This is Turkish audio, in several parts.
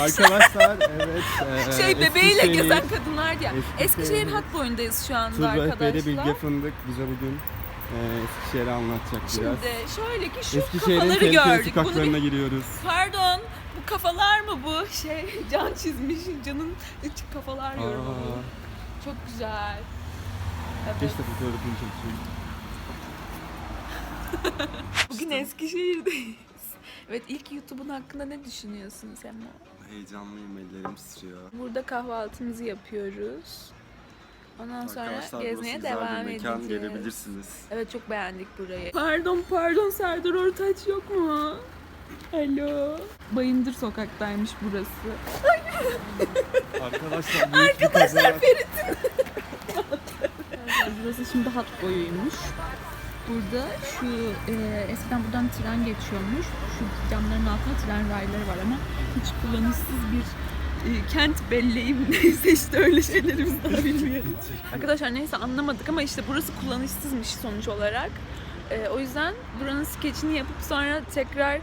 Arkadaşlar evet. e, Şey bebeğiyle Eskişehir- gezen kadınlar diye. Eskişehir- Eskişehir hat boyundayız şu anda Tur arkadaşlar. Bilge Fındık bize bugün e, Eskişehir'i anlatacak biraz. Şimdi şöyle ki şu Eskişehir'in kafaları gördük. Sokaklarına bir- giriyoruz. Pardon bu kafalar mı bu? Şey can çizmiş canın içi kafalar yorumu. Çok güzel. Evet. De fotoğrafını çekeyim. Bugün Eskişehir'deyiz. Evet ilk YouTube'un hakkında ne düşünüyorsun Sema? Heyecanlıyım ellerim titriyor. Burada kahvaltımızı yapıyoruz. Ondan sonra Arkadaşlar gezmeye burası güzel devam bir mekan edeceğiz. gelebilirsiniz. Evet çok beğendik burayı. Pardon pardon Serdar Ortaç yok mu? Alo. Bayındır sokaktaymış burası. Arkadaşlar büyük Arkadaşlar Burası şimdi hat boyuymuş. Burada şu e, eskiden buradan tren geçiyormuş. Şu camların altında tren rayları var ama hiç kullanışsız bir e, kent belleği neyse işte öyle şeyleri biz daha bilmiyoruz. Arkadaşlar neyse anlamadık ama işte burası kullanışsızmış sonuç olarak. E, o yüzden buranın skeçini yapıp sonra tekrar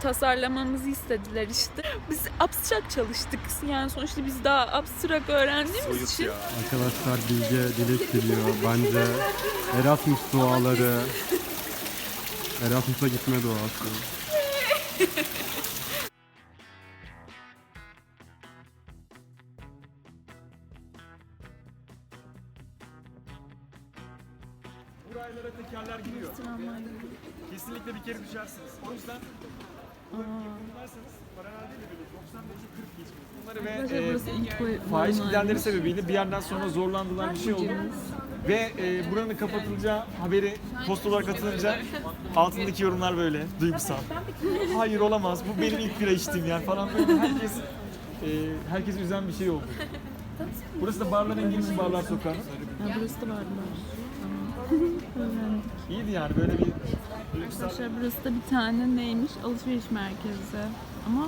tasarlamamızı istediler işte. Biz abstrak çalıştık. Yani sonuçta biz daha abstrak öğrendiğimiz için Arkadaşlar Bilge dilek diliyor. Bence Erasmus duaları. Erasmus'a gitme duası. Buraylara tekerler giriyor. Kesinlikle bir kere düşersiniz. O yüzden bunlarsanız paralel değil de böyle 95'e 40 geçmeyin. Bunları ve e, fahiş giderleri sebebiyle bir yerden sonra zorlandılar bir şey oldu. Ve e, buranın kapatılacağı haberi post olarak atılınca altındaki yorumlar böyle duygusal. Hayır olamaz bu benim ilk bira içtiğim yer falan böyle herkes e, herkes üzen bir şey oldu. Burası da barlar İngiliz barlar sokağı. Burası da. Öğrendik. İyiydi yani böyle bir Arkadaşlar burası da bir tane neymiş? Alışveriş merkezi. Ama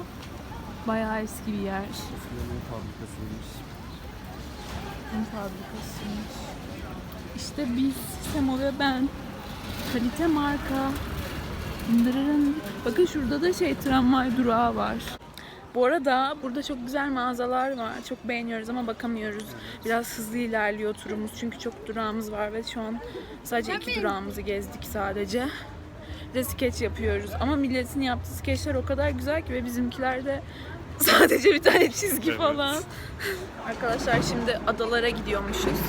bayağı eski bir yer. Yemek fabrikasıymış. Un fabrikasıymış. İşte biz, Semo ve ben. Kalite marka. Dırırın. Bakın şurada da şey tramvay durağı var. Bu arada burada çok güzel mağazalar var. Çok beğeniyoruz ama bakamıyoruz. Biraz hızlı ilerliyor turumuz çünkü çok durağımız var ve şu an sadece iki durağımızı gezdik sadece. Bir de skeç yapıyoruz. Ama milletin yaptığı skeçler o kadar güzel ki ve bizimkiler de sadece bir tane çizgi falan. Arkadaşlar şimdi adalara gidiyormuşuz.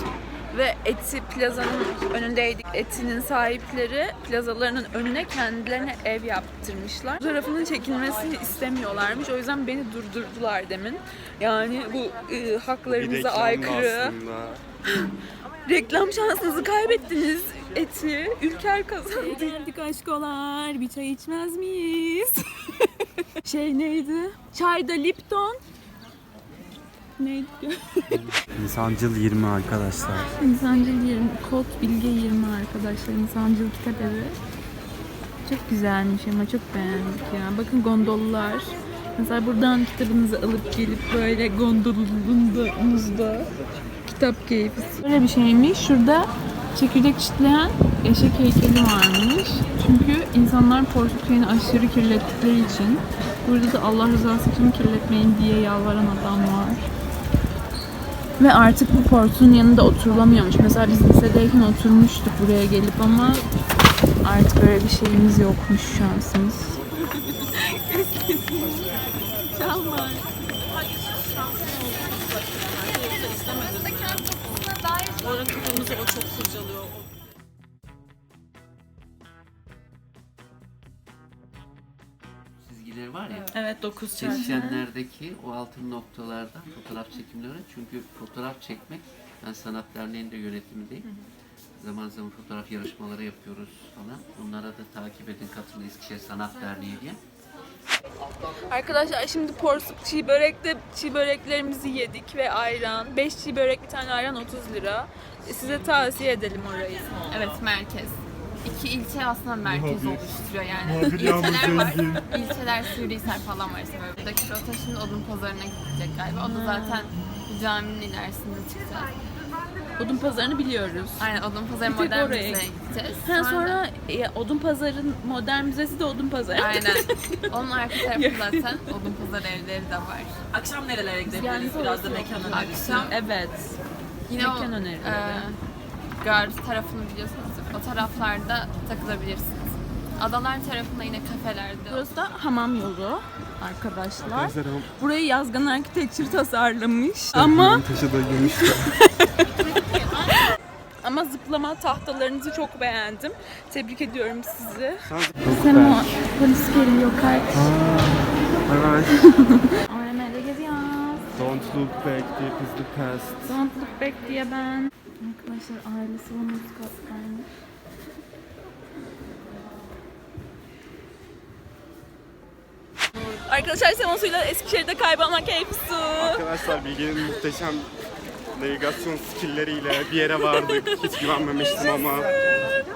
Ve Eti plazanın önündeydik. Eti'nin sahipleri plazalarının önüne kendilerine ev yaptırmışlar. Fotoğrafının çekilmesini istemiyorlarmış. O yüzden beni durdurdular demin. Yani bu e, haklarımıza aykırı. Reklam şansınızı kaybettiniz. Eti, Ülker kazandı. Geldik aşkolar, bir çay içmez miyiz? şey neydi? Çayda Lipton. Neydi? İnsancıl 20 arkadaşlar. İnsancıl 20, Kod Bilge 20 arkadaşlar. İnsancıl kitap evi. Çok güzelmiş ama çok beğendik ya. Bakın gondollar. Mesela buradan kitabınızı alıp gelip böyle gondolunuzda kitap keyfi. Böyle bir şeymiş. Şurada çekirdek çitleyen eşek heykeli varmış. Çünkü insanlar porsuk şeyini aşırı kirlettikleri için. Burada da Allah rızası için kirletmeyin diye yalvaran adam var. Ve artık bu portun yanında oturulamıyormuş. Mesela biz lisedeyken oturmuştuk buraya gelip ama artık böyle bir şeyimiz yokmuş şansımız. Çizgileri var ya. Evet 9 Kesişenlerdeki o altın noktalardan fotoğraf çekimleri çünkü fotoğraf çekmek ben Sanat Derneği'nde yönetimindeyim. Zaman zaman fotoğraf yarışmaları yapıyoruz falan. Onlara da takip edin katılın Eskişehir Sanat Derneği diye. Arkadaşlar şimdi porsuk çiğ börekte çiğ böreklerimizi yedik ve ayran. 5 çiğ börek bir tane ayran 30 lira. Size tavsiye edelim orayı. Evet merkez. İki ilçe aslında merkez oluşturuyor yani. İlçeler var. İlçeler Sivrihisar falan var işte böyle. Buradaki rota şimdi odun pazarına gidecek galiba. O da zaten bu caminin ilerisinde çıkacak. Odun pazarını biliyoruz. Aynen Odun Pazarı Bir tek Modern oraya Müze'ye gideceğiz. Ha, sonra e, Odun Pazarı'nın modern müzesi de Odun Pazarı. Aynen. Onun arka tarafı zaten Odun Pazarı evleri de var. Akşam nerelere gidebiliriz? Biraz da mekan önerisi. Akşam Evet. yine o Mekan önerileri. e, Gardız tarafını biliyorsanız o taraflarda takılabilirsiniz. Adalar tarafında yine kafelerde. Burası da hamam yolu arkadaşlar. Burayı Yazgan Architecture tasarlamış. Ama taşı da gümüş. ama zıplama tahtalarınızı çok beğendim. Tebrik ediyorum sizi. Sen Semo polis geliyor kaç. Evet. AVM'de geziyoruz. Don't look back, deep is the past. Don't look back diye ben. Arkadaşlar ailesi ve müzik hastane. Arkadaşlar Semosu'yla Eskişehir'de kaybolma keyfi su. Arkadaşlar Bilge'nin muhteşem navigasyon skilleriyle bir yere vardık. Hiç güvenmemiştim ama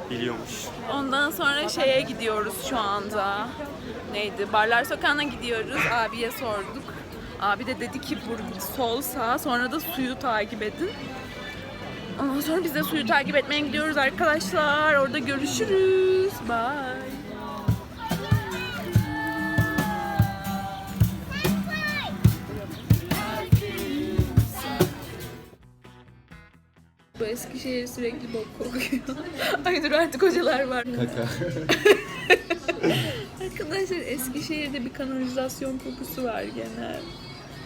biliyormuş. Ondan sonra şeye gidiyoruz şu anda. Neydi? Barlar Sokağı'na gidiyoruz. Abiye sorduk. Abi de dedi ki burada sol sağ sonra da suyu takip edin. Ondan sonra biz de suyu takip etmeye gidiyoruz arkadaşlar. Orada görüşürüz. Bye. Bu Eskişehir sürekli bok kokuyor. Ay dur artık hocalar var. Kaka. Arkadaşlar Eskişehir'de bir kanalizasyon kokusu var genel.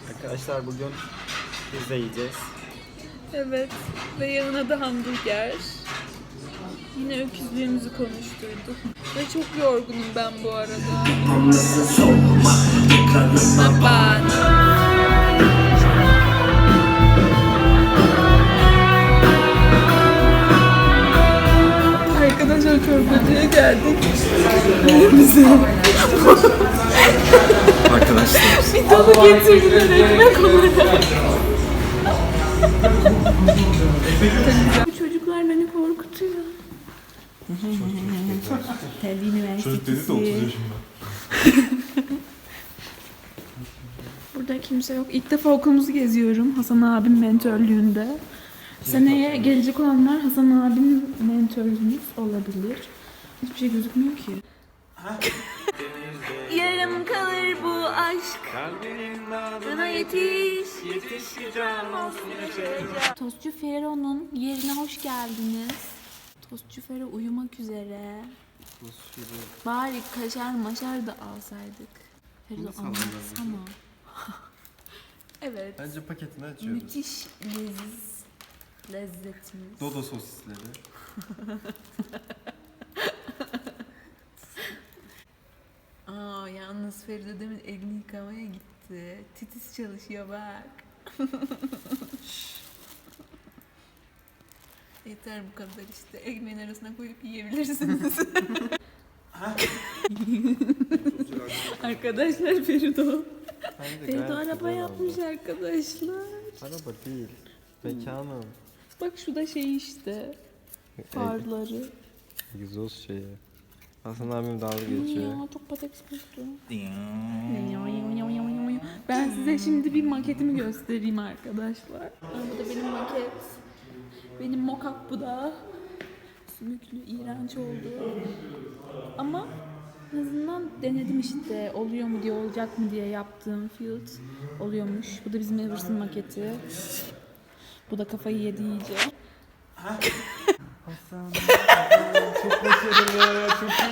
Arkadaşlar bugün pizza yiyeceğiz. Evet. Ve yanına da hamburger. Yine öküzlüğümüzü konuşturduk. Ve çok yorgunum ben bu arada. Baba. Arkadaşlar çorbacıya geldik. Arkadaşlar. Bir dolu getirdiler ekmek olarak. Bu çocuklar beni korkutuyor. Telli Üniversitesi. Burada kimse yok. İlk defa okulumuzu geziyorum Hasan abim mentörlüğünde. Seneye gelecek olanlar Hasan abinin mentörümüz olabilir. Hiçbir şey gözükmüyor ki. Yarım kalır bu aşk. Bana yetiş. Tostçu Fero'nun yerine hoş geldiniz. Tostçu Fero uyumak üzere. Bari kaşar maşar da alsaydık. Fero anlatsana. evet. Bence paketini açıyoruz. Müthiş leziz lezzetimiz. Dodo sosisleri. yalnız Feride demin elini yıkamaya gitti. Titiz çalışıyor bak. Yeter bu kadar işte. Ekmeğin arasına koyup yiyebilirsiniz. arkadaşlar Ferido. Ferido araba yapmış arkadaşlar. Araba değil. Mekanım. Bak şu da şey işte. Farları. Egzoz şeyi. Hasan abim dalga Ya çok pateks koktu. Ben size şimdi bir maketimi göstereyim arkadaşlar. Bu da benim maket. Benim mokap bu da. Sümüklü, iğrenç oldu. Ama en azından denedim işte. Oluyor mu diye, olacak mı diye yaptığım field oluyormuş. Bu da bizim Everson maketi. Bu da kafayı yedi iyice. Çok başarılı, çok iyi.